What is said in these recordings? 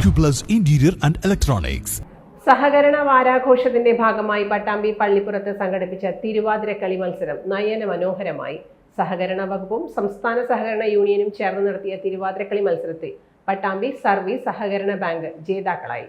Acuplus interior and Electronics. സഹകരണ വാരാഘോഷത്തിന്റെ ഭാഗമായി പട്ടാമ്പി പള്ളിപ്പുറത്ത് സംഘടിപ്പിച്ച തിരുവാതിരക്കളി മത്സരം നയന മനോഹരമായി സഹകരണ വകുപ്പും സംസ്ഥാന സഹകരണ യൂണിയനും ചേർന്ന് നടത്തിയ തിരുവാതിരക്കളി മത്സരത്തിൽ പട്ടാമ്പി സർവീസ് സഹകരണ ബാങ്ക് ജേതാക്കളായി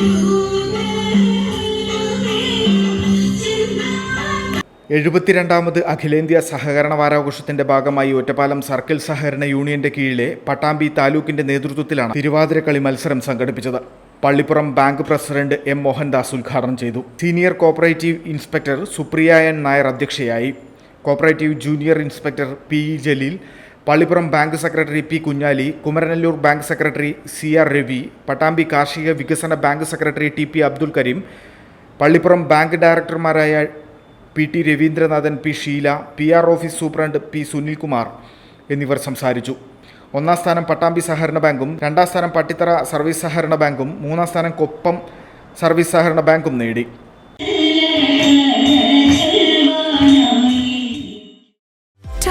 എഴുപത്തിരണ്ടാമത് അഖിലേന്ത്യാ സഹകരണ വാരാഘോഷത്തിന്റെ ഭാഗമായി ഒറ്റപ്പാലം സർക്കിൾ സഹകരണ യൂണിയന്റെ കീഴിലെ പട്ടാമ്പി താലൂക്കിന്റെ നേതൃത്വത്തിലാണ് തിരുവാതിരക്കളി മത്സരം സംഘടിപ്പിച്ചത്. Pallippuram bank president M Mohandas ഉദ്ഘാടനം ചെയ്തു. Senior cooperative inspector Supriya N Nair അധ്യക്ഷയായി. Cooperative junior inspector P E Jaleel Pallippuram bank secretary P Kunhali Kumaranallur bank secretary C R Ravi Pattambi കാർഷിക വികസന bank secretary T P Abdul Kareem Pallippuram bank ഡയറക്ടർമാരായ P T Raveendranathan P Sheela P R office superintendent P Sunilkumar എന്നിവർ സംസാരിച്ചു. ഒന്നാം സ്ഥാനം പട്ടാമ്പി സഹകരണ ബാങ്കും രണ്ടാം സ്ഥാനം പട്ടിത്തറ സർവീസ് സഹകരണ ബാങ്കും മൂന്നാം സ്ഥാനം കൊപ്പം സർവീസ് സഹകരണ ബാങ്കും നേടി.